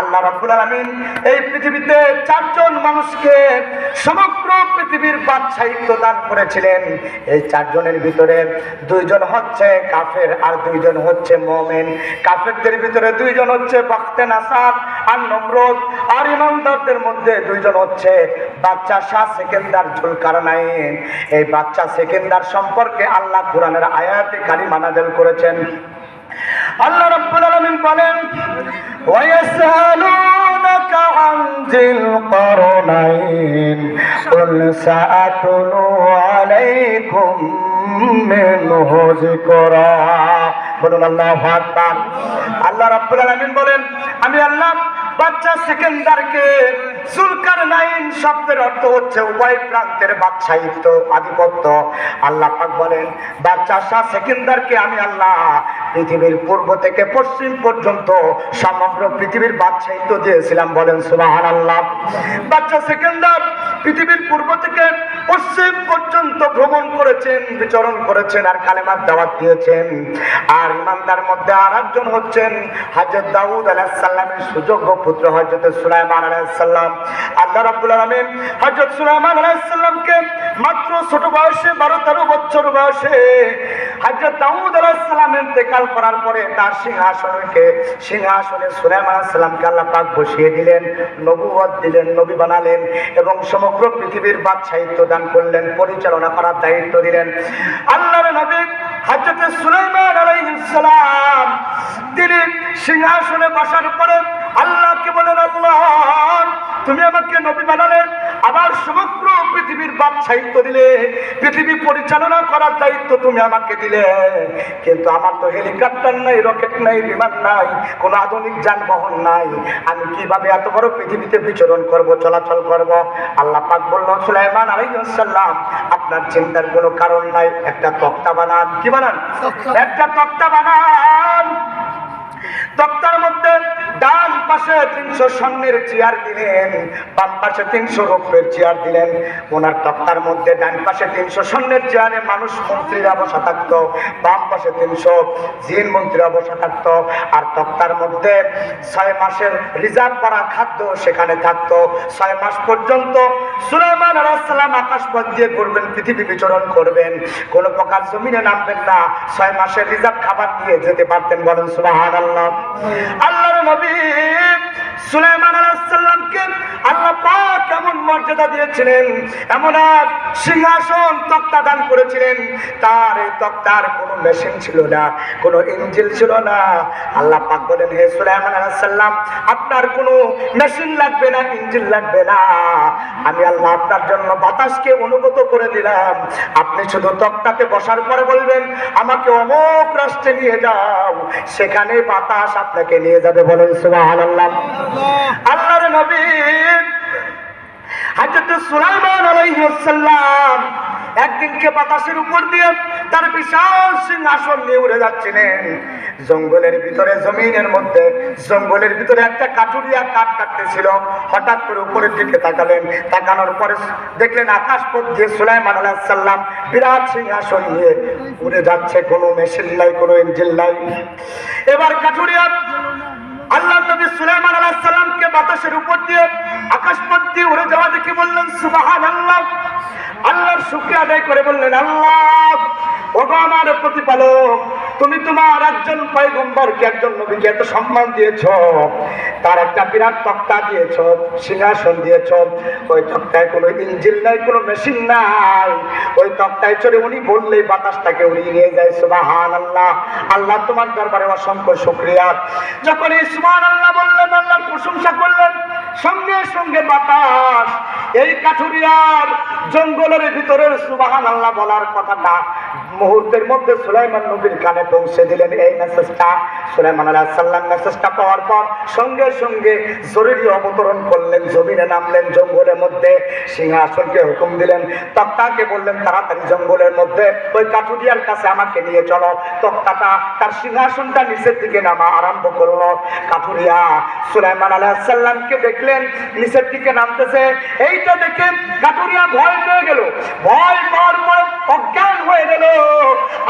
আল্লাহ রাব্বুল আলামিন এই পৃথিবীতে চারজন মানুষকে সমগ্র পৃথিবীর বাদশাহিত্ব দান করেছিলেন। এই চারজনের ভিতরে দুইজন হচ্ছে কাফের আর দুইজন হচ্ছে মোমেন। কাফেরদের ভিতরে দুইজন হচ্ছে বখতে নাসার আর নমরুদ আর ইমানদারদের মধ্যে দুইজন হচ্ছে বাচ্চা শাহ সেকেন্দার জুলকার নাইন এই বাচ্চা সেকেন্দার সম্পর্কে আল্লাহ কোরআনের আয়াতে কালিমা নাযিল করেছেন। আল্লাহ রাব্বুল আলামিন বলেন, ওয়ায়াসআলুনাকা আনজিল করনাইন, কুল সাআতুলু আলাইকুম মিনহু যিকরা বলুন আল্লাহু আকবার। আল্লাহ রাব্বুল আলামিন বলেন, আমি আল্লাহ বাচ্চা সেকেন্ডারকে শব্দের অর্থ হচ্ছে উভয় বাদশাহিত্ব আধিপত্য। আল্লাহ বলেন, বাচ্চা সেকেন্দারকে আমি আল্লাহ পৃথিবীর পূর্ব থেকে পশ্চিম পর্যন্ত সমগ্র পৃথিবীর বাদশাহিত্য দিয়েছিলাম বলেন সুবাহান আল্লাহ বাচ্চা সেকেন্দার পৃথিবীর পূর্ব থেকে পশ্চিম পর্যন্ত ভ্রমণ করেছেন, বিচরণ করেছেন আর কালেমার দাওয়াত দিয়েছেন। আর ইমানদার মধ্যে আর একজন হচ্ছেন, হাজরত দাউদ আলাহিসাল্লামের সুযোগ্য পুত্র হজরত সুলাইমান আলাহিসাল্লাম আল্লাহ সুলাইমান মাত্র ছোট বয়সে বারো, তেরো বছর বয়সে দাউদ করার পরে তার সিংহাসনকে, সিংহাসনে সুলাইমান আল্লাহ পাক বসিয়ে দিলেন দিলেন, নবী বানালেন এবং সমগ্র পৃথিবীর বাদশাহিত্য দান করলেন, পরিচালনা করার দায়িত্ব দিলেন। আল্লাহর নবী সুলাইমান আলাইহিস তিনি সিংহাসনে বসার পরে আল্লাহকে বলেন, আল্লাহ তুমি আমাকে নবী বানালে আবার সমগ্র পৃথিবীর বাদশাহিত্য দিলে পৃথিবী পরিচালনা করার দায়িত্ব তুমি আমাকে দিলে। কিন্তু আমার তো হেলিকপ্টার নাই রকেট নাই বিমান নাই কোনো আধুনিক যানবাহন নাই। আমি কীভাবে এত বড় পৃথিবীতে বিচরণ করব চলাচল করব? আল্লাহ পাক বলল সুলাইমান আলাইহিসসালাম আপনার চিন্তার কোনো কারণ নাই। একটা তক্তা বানান। কি বানান? একটা তক্তা বানান। তক্তার মধ্যে ডান পাশে তিনশো স্বর্ণের চেয়ার দিলেন, বাম পাশে তিনশো রৌপ্যের চেয়ার দিলেন। ওনার তক্তার মধ্যে ডান পাশে তিনশো স্বর্ণের চেয়ারে মানুষ মন্ত্রীরা বসা থাকতো, বাম পাশে তিনশো জিন মন্ত্রীরা বসা থাকতো। আর তক্তার মধ্যে ছয় মাসের রিজার্ভ করা খাদ্য সেখানে থাকতো। ছয় মাস পর্যন্ত সুলাইমান আলাইসাল্লাম আকাশ পথ দিয়ে করবেন পৃথিবী বিচরণ করবেন। কোনো প্রকার জমিনে নামবেন না। ছয় মাসের রিজার্ভ খাবার দিয়ে যেতে পারতেন বলেন সুবাহান আল্লাহ আল্লাহর নবী সুলাইমান আলাইসাল্লামকে আল্লাহ পাক কেমন মর্যাদা দিয়েছিলেন, এমন এক সিংহাসন তক্তা দান করেছিলেন। তার এই তক্তার কোনো মেশিন ছিল না, কোনো ইঞ্জিল ছিল না। আল্লাহ পাক বলেন, হে সুলাইমান আলাইসাল্লাম আপনার কোনো মেশিন লাগবে না, ইঞ্জিল লাগবে না। আমি আল্লাহ আপনার জন্য বাতাসকে অনুগত করে দিলাম। আপনি শুধু তক্তাতে বসার পরে বলবেন, আমাকে অমুক রাষ্ট্রে নিয়ে যাও। সেখানে বাতাস আপনাকে নিয়ে যাবে বলেন সুবহানাল্লাহ। আল্লাহর নবী একদিনকে বাতাসের উপর দিয়ে তার বিশাল সিংহাসন নিয়ে উড়ে যাচ্ছিলেন। জঙ্গলের ভিতরে, জমিনের মধ্যে, জঙ্গলের ভিতরে একটা কাঠুরিয়া কাঠ কাটতেছিল। হঠাৎ করে উপরের দিকে তাকালেন। তাকানোর পরে দেখলেন আকাশ পথ দিয়ে সুলাইমান আলাইহিস সালাম বিরাট সিংহাসন নিয়ে উড়ে যাচ্ছে। কোনো মেশিন নাই, কোনো ইঞ্জিন নাই। এবার কাঠুরিয়া আল্লাহ নবী সুলাইমান বাতাসের উপর দিয়ে আকাশ পথ দিয়ে উড়ে যাওয়া দেখে বললেন সুবাহান আল্লাহ আল্লাহর শুক্রিয়া আদায় করে বললেন, আল্লাহ, ওগো আমার প্রতিপালক তুমি তোমার একজন পয়গম্বরকে, একজন নবীকে এত সম্মান দিয়েছ, তার একটা বিরাট তক্তা দিয়েছ, সিংহাসন দিয়েছ। ওই তক্তায় কোনো ইঞ্জিন নাই, কোনো মেশিন নাই। ওই তক্তায় চড়ে উনি বললেই বাতাসটাকে উড়িয়ে নিয়ে যায় সুবাহান আল্লাহ আল্লাহ তোমার দরবারে অসংখ্য শুক্রিয়া। যখন এই সুবাহান আল্লাহ বললেন আল্লাহর প্রশংসা করলেন, সঙ্গে সঙ্গে বাতাস। এই কাঠুরিয়ার জঙ্গলের ভিতরের সুবাহান আল্লাহ বলার কথাটা মুহূর্তের মধ্যে সুলাইমান নবীর কানে পৌঁছে দিলেন। এই মেসেজটা সুলাইমান আলাহ সাল্লাম মেসেজটা পাওয়ার পর সঙ্গে সঙ্গে জরুরি অবতরণ করলেন, জমিনে নামলেন, জঙ্গলের মধ্যে সিংহাসনকে হুকুম দিলেন। তক্তাকে বললেন, তাড়াতাড়ি জঙ্গলের মধ্যে ওই কাঠুরিয়ার কাছে আমাকে নিয়ে চলো। তক্তাটা তার সিংহাসনটা নিচের দিকে নামা আরম্ভ করল। কাঠুরিয়া সুলাইমান আলাহ সাল্লামকে দেখলেন, নিচের দিকে নামতেছে। এইটা দেখে কাঠুরিয়া ভয় পেয়ে গেল। ভয় পাওয়ার পর অজ্ঞান হয়ে গেল।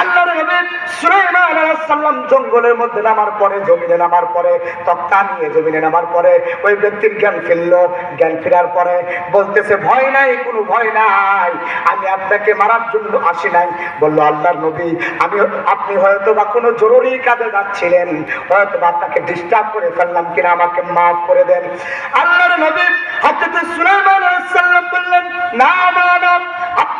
আল্লাহর নবী সুলাইমান আলাইহিস সালাম জঙ্গলের মধ্যে নামার পরে, জমিনে নামার পরে, তক্তা নিয়ে জমিনে নামার পরে ওই ব্যক্তির জ্ঞান ফিরল। জ্ঞান ফেরার পরে বলতেছে, ভয় নাই, কোনো ভয় নাই। আমি আপনাকে মারার জন্য আসি নাই। বলল, আল্লাহর নবী, আমি আপনি হয়তো বা কোনো জরুরি কাজে যাচ্ছিলেন। হয়তো বা আপনাকে ডিস্টার্ব করে ফেললাম কিনা, আমাকে মাফ করে দেন। আল্লাহর নবী হযরত সুলাইমান আলাইহিস সালাম বললেন, না না না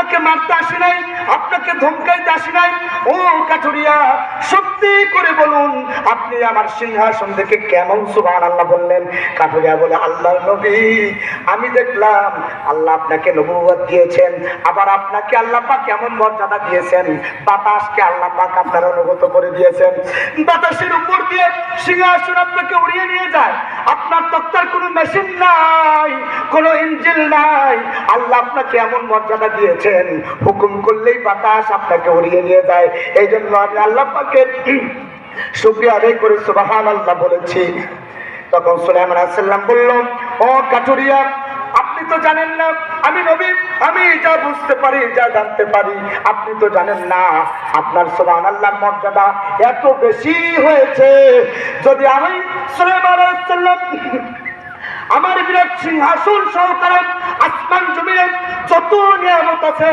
আপনাকে মারতে আসি নাই, আপনাকে ধমকাইতে আসি নাই। ও কাঠুরিয়া, সত্যি করে বলুন, আপনি আমার সিংহাসন থেকে কেমন সুবহান আল্লাহ বললেন? কাঠুরিয়া বলে, আল্লাহর নবী, আমি দেখলাম আল্লাহ আপনাকে নবুয়ত দিয়েছেন, আবার আপনাকে আল্লাহ পাক কেমন মর্যাদা দিয়েছেন, বাতাসকে আল্লাহ পাক আপনার অনুগত করে দিয়েছেন। বাতাসের উপর দিয়ে সিংহাসন আপনাকে উড়িয়ে নিয়ে যায়। আপনার তক্তার কোনো মেশিন নাই, কোনো ইঞ্জিন নাই। আল্লাহ আপনাকে এমন মর্যাদা দিয়েছেন হুকুম করলেই বাতাস আপনাকে উড়িয়ে নিয়ে যায়। এই জন্য আমি আল্লাহ পাকে শুক্রিয়া আদায় করে সুবাহান আল্লাহ বলেছি। তখন সুলাইমান আলাইসাল্লাম বলল, ও কাঠুরিয়া আপনি তো জানেন না, আমি নবী, আমি যা বুঝতে পারি, যা জানতে পারি, আপনি তো জানেন না। আপনার সোমান আল্লাহর মর্যাদা এত বেশি হয়েছে। যদি আমি সুলাইমান আলাইসাল্লাম আমার বিরাট সিংহাসন সহকারে আসমান জমিনে যত নিয়ামত আছে,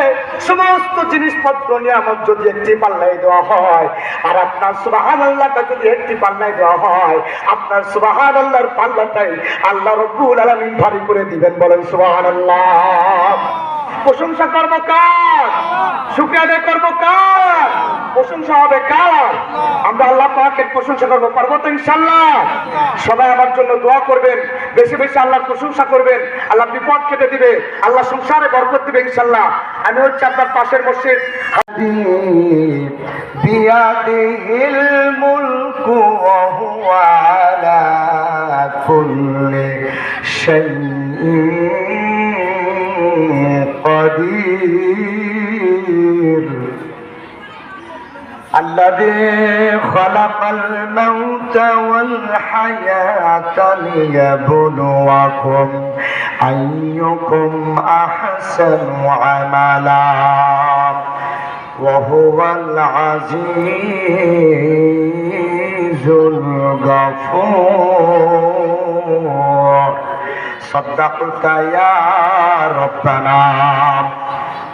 সমস্ত জিনিসপত্র নিয়ামত যদি একটি পাল্লাই দেওয়া হয়, আর আপনার সুবাহান আল্লাহটা যদি একটি পাল্লাই দেওয়া হয়, আপনার সুবাহান আল্লাহর পাল্লাটাই আল্লাহ রব্বুল আলমিন ভারী করে দিবেন বলেন সুবাহান আল্লাহ প্রশংসা করব কার? শুক্রিয়া আদায় করব কার? প্রশংসা হবে কার? আমরা আল্লাহ পাকের প্রশংসা করব পারব তো ইনশাল্লাহ সবাই আমার জন্য দোয়া করবেন, বেশি বেশি আল্লাহ প্রশংসা করবেন, আল্লাহ বিপদ কেটে দিবে, আল্লাহ সংসারে বরকত দিবে ইনশাল্লাহ আমি হচ্ছে আপনার পাশের মসজিদ। দিয়া দিল الذي خلق الموت والحياة ليبلوكم أيكم أحسن عملا وهو العزيز الغفور. صدقت يا ربنا.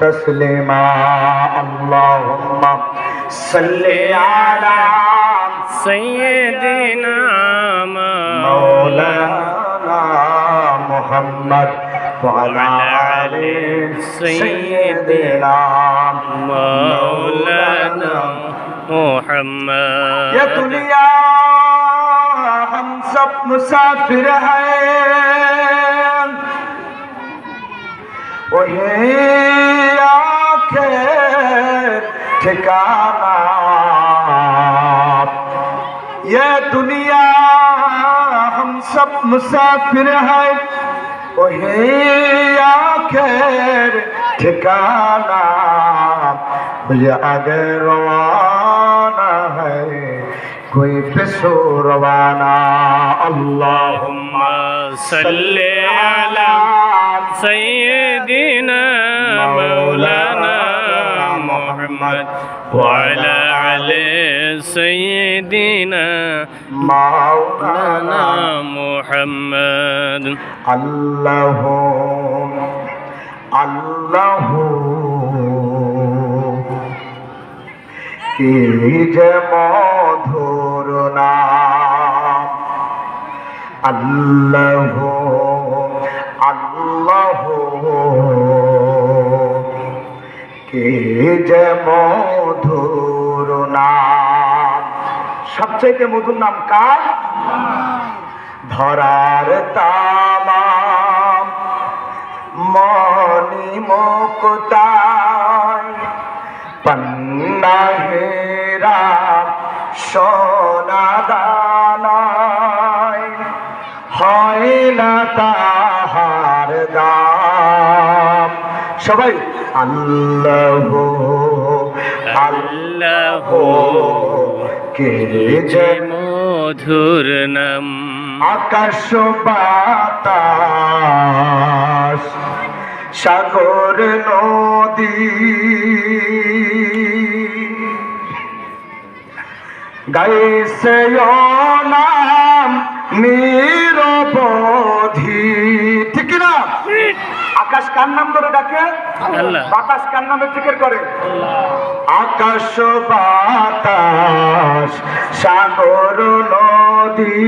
تسليما اللهم صل على سيدنا مولانا محمد وعلى آل سيدنا مولانا محمد يا دنيا ہم سب مسافر ہیں वही आखिर ठिकाना। ये दुनिया हम सब मुसाफिर हैं। वही आखिर ठिकाना। मुझे आगे रवाना है। کوئی پیسو روانا اللہم صلی علی سیدنا مولانا محمد وعلى علی سیدنا مولانا محمد اللہ اللہ کی جمال মধুর নাম। আল্লাহ আল্লাহ। কে যে মধুর নাম? সবচাইতে মধুর নাম কার? ধরার তামাম। মনি মুক্তায়। পন্না হেরা সোনা দানায় হয় না তাহার দাম। সবাই আল্লাহ আল্লাহ কে যে মধুর নাম। আকাশ বাতাস সাগর নদী গাইছে নাম নিরবধি। ঠিক না আকাশ কার নাম ধরে ডাকে। বাতাস কার নামে ফিকির করে? আকাশ বাতাস সাগর নদী।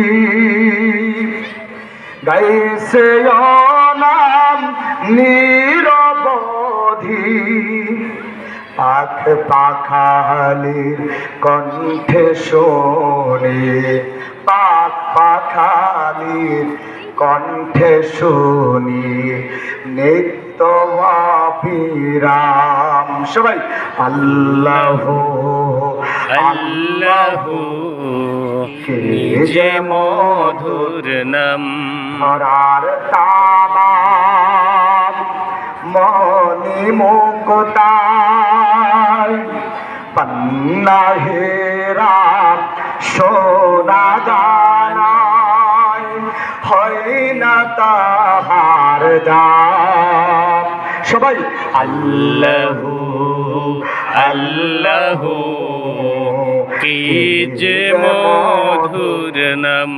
গাইছে নাম নিরবধি। পাখ পাখালির কণ্ঠে শোনে। পাখ পাখালির কণ্ঠে শুনি। নিত্য বিরাম সবাই, আল্লাহ আল্লাহ যে মধুর নাম। হরার তামাম মনি মুকুতায় পন্না হেরা সোনা দানায় হয় না তাহার সবাই, আল্লাহ আল্লাহ, কি যে মধুর নাম।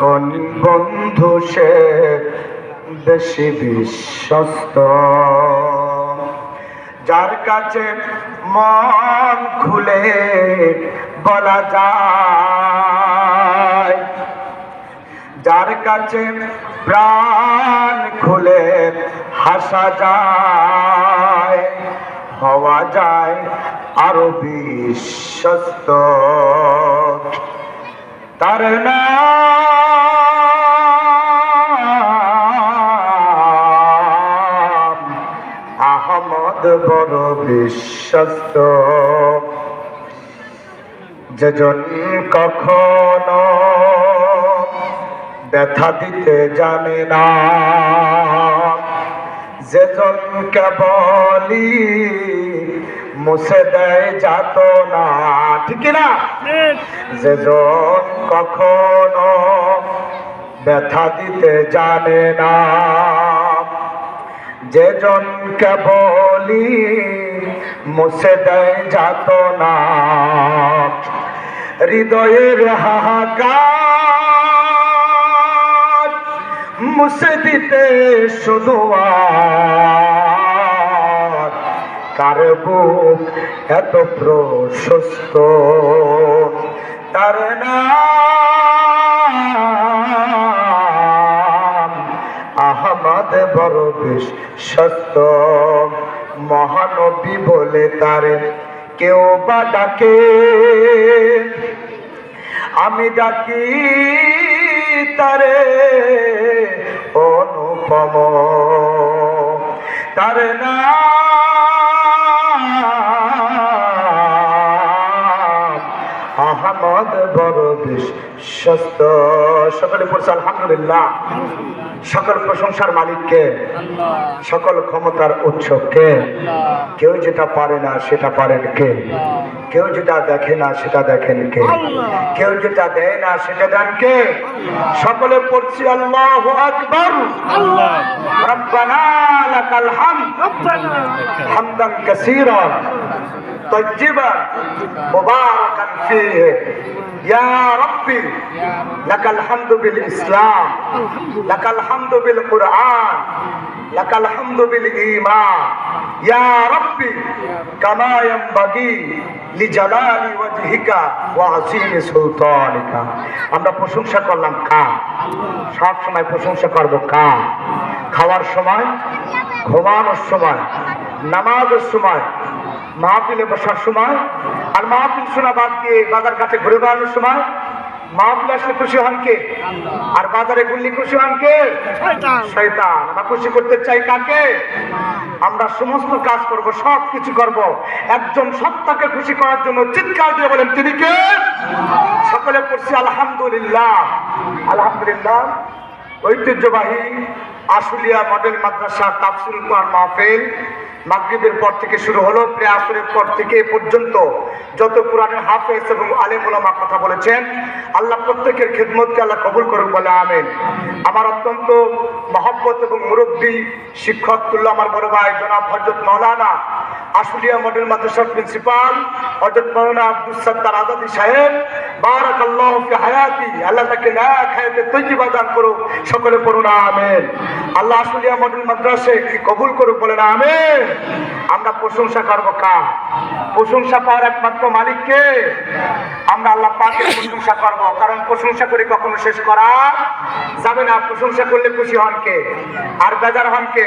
কোন বন্ধু সে বেশি বিশ্বস্ত। যার কাছে মন খুলে বলা যায়। যার কাছে প্রাণ খুলে হাসা যায়, হওয়া যায় আরও বিশ্বস্ত। তার নাম বড় বিশ্বস্ত যেজন কখনো ব্যথা দিতে জানে না। যেজন কেবলি মুছে দেয় যাত না ঠিক না যেজন কখনো ব্যথা দিতে জানে না। যেজন কেবলি মুছে দেয় যাত না। হৃদয়ের হাহাকার মুছে দিতে শুধু তার বুক এত প্রশস্ত? তার নাম আহমদ বড় বিশ্বস্ত। মহানবী বলে তারে কেউ বা ডাকে। আমি ডাকি তারে অনুপম। তার নাম বিশ্বস্ত। সকলে পড়ছে আলহামদুলিল্লাহ। সকল প্রশংসার মালিককে, সকল ক্ষমতার উৎসকে কেউ যেটা পারে না সেটা পারেন কে? কেউ যেটা দেখে না সেটা দেখেন কে? কেউ যেটা দেয় না সেটা দেন কে? সকলে পড়ছি আল্লাহ আকবর। রব্বানা লাকাল হামদ। হামদান কাসীরান طيبا مباركا فيه يا ربي لك الحمد بالإسلام لك الحمد بالقرآن لك الحمد بالإيمان يا ربي كما ينبغي لجلال وجهك وعظيم سلطانك আমরা প্রশংসা করলাম কা সব সময় প্রশংসা করব কা খাওয়ার সময় ঘুমানোর সময় নামাজের সময় মাহফিলে বসার সময় আর মাহফিল শোনা বাদ দিয়ে বাজার ঘাটে ঘুরে বেড়ানোর সময় মাহফিল আসলে খুশি হন কে? আর বাজারে গুল্লি খুশি হন কে? শয়তান। আমরা খুশি করতে চাই কাকে? আমরা সমস্ত কাজ করব সব কিছু করব। একজন সত্তাকে খুশি করার জন্য চিৎকার দিয়ে বলেন তিনি কে? সকলে পড়ছি আলহামদুলিল্লাহ। আলহামদুলিল্লাহ। ঐতিহ্যবাহী আশুলিয়া মডেল মাদ্রাসা তাফসিল কোরআন মাহফিল মাগরিবের পর থেকে শুরু হলো, প্রেয়াসরের পর থেকে এ পর্যন্ত যত কোরআনের হাফেজ এবং আলেম ওলামা কথা বলেছেন, আল্লাহ প্রত্যেকের খেদমতকে আল্লাহ কবুল করুন বলে আমেন। আমার অত্যন্ত মহব্বত এবং মুরব্বী শিক্ষক তুল্লা আমার বড় ভাই জনাব হজরত মৌলানা আশুলিয়া মডেল মাদ্রাসার প্রিন্সিপাল হজরত মৌলানা আব্দুল সত্তার আজাদি সাহেব। বারাকাল্লাহু ফি হায়াতি। আল্লাহ তাকে ন্যায় হায়াতে তৈজিবা দান করুক। সকলে পড়ুন, আমেন। আল্লাহ আশুলিয়া মডেল মাদ্রাসে কবুল করুক বলেন, আমেন। আমরা প্রশংসা করব কা প্রশংসা পাওয়ার একমাত্র মালিককে আমরা আল্লাহ পাকের প্রশংসা করব। কারণ প্রশংসা করে কখনো শেষ করা যাবে না। প্রশংসা করলে খুশি হন কে? আর বেজার হন কে?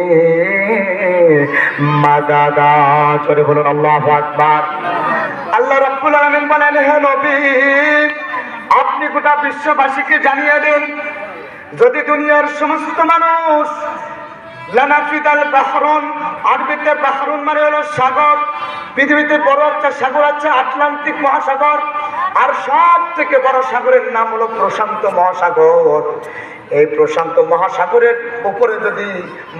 মাদাদা চলে বলুন, আল্লাহ আকবার। আল্লাহ রব্বুল বলেন, হে নবী, আপনি গোটা বিশ্ববাসীকে জানিয়ে দেন, যদি দুনিয়ার সমস্ত মানুষ লানাফিদাল বাহরুন, আরবিতে বাহরুন মানে হলো সাগর, পৃথিবীতে বড় একটা সাগর আছে, আটলান্টিক মহাসাগর, আর সব থেকে বড় সাগরের নাম হলো প্রশান্ত মহাসাগর। এই প্রশান্ত মহাসাগরের উপরে যদি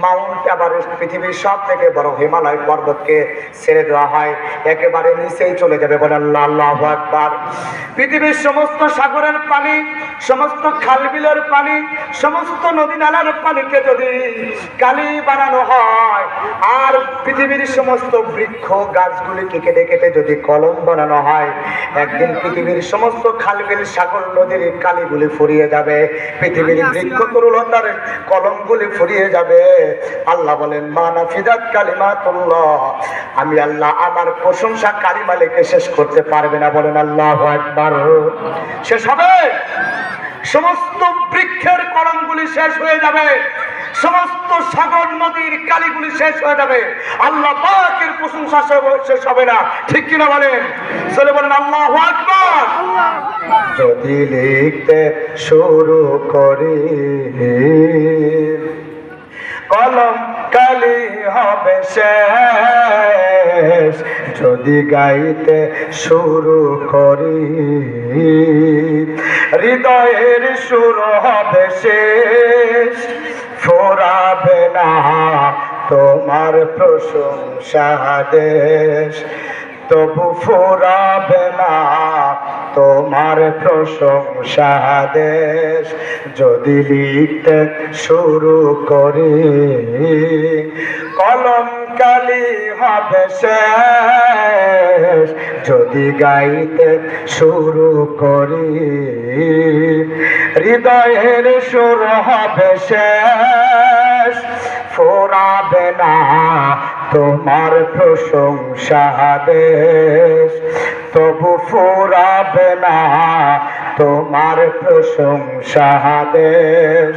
মাউন্ট এভারেস্ট পৃথিবীর সব থেকে বড় হিমালয় পর্বতকে ছেড়ে দেওয়া হয়, একেবারে নিচেই চলে যাবে বলে আল্লাহ আল্লাহ আকবার। পৃথিবীর সমস্ত সাগরের পানি, সমস্ত খালবিলের পানি, সমস্ত নদী নালার পানিকে যদি কালি বানানো হয়, আর পৃথিবীর সমস্ত বৃক্ষ গাছগুলিকে কেটে কেটে যদি কলম বানানো হয়, একদিন পৃথিবীর সমস্ত খালবিল সাগর নদীর কালিগুলি ফুরিয়ে যাবে, পৃথিবীর ফুরিয়ে যাবে। আল্লাহ বলেন মানা ফিদাত কালিমাতুল্লাহ। আমি আল্লাহ আমার প্রশংসা কালিমালিকে শেষ করতে পারবে না। বলেন, আল্লাহ একবার শেষ হবে? সমস্ত বৃক্ষের কলমগুলি শেষ হয়ে যাবে। সমস্ত সাগর নদীর কালিগুলি শেষ হয়ে যাবে। আল্লাহ পাকের প্রশংসা শেষ হবে না। ঠিক কিনা বলেন? চলে বলেন, আল্লাহ আকবার! যদি লিখতে শুরু করি, কলম কালি হবে শেষ। যদি গাইতে শুরু করি হৃদয়ের সুর হবে শেষ। ফোরাবে না তোমার প্রশংসা দেশ। তবু ফোরাবে না তোমার প্রশংসা দেশ। যদি লিখতে শুরু করি, কলম কালি হবে শেষ। যদি গাইতে শুরু করি, হৃদয়ের সুর হবে শেষ। ফোরাবে না তোমার প্রশংসা দেশ তবু ফোরাবে না তোমার প্রশংসা দেশ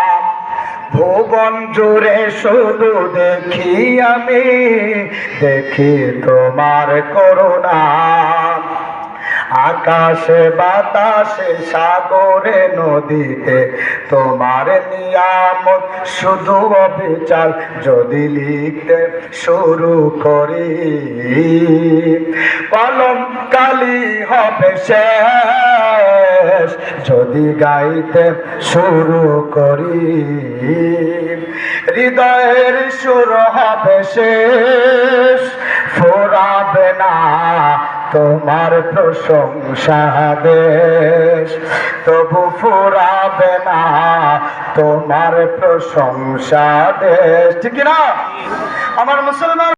ভুবন জুড়ে শুধু দেখি আমি, দেখি তোমার করুণা। আকাশে, বাতাসে, সাগরে, নদীতে তোমার নিয়ামত, শুধু অবিচার যদি লিখতে শুরু করি। কলম কালি হবে শেষ শেষ। যদি গাইতে শুরু করি, হৃদয়ের সুর হবে শেষ। ফোরাবে না তোমার প্রশংসা দেশ। তবু ফুরাবে না তোমার প্রশংসা দেশ। ঠিক না আমার মুসলমান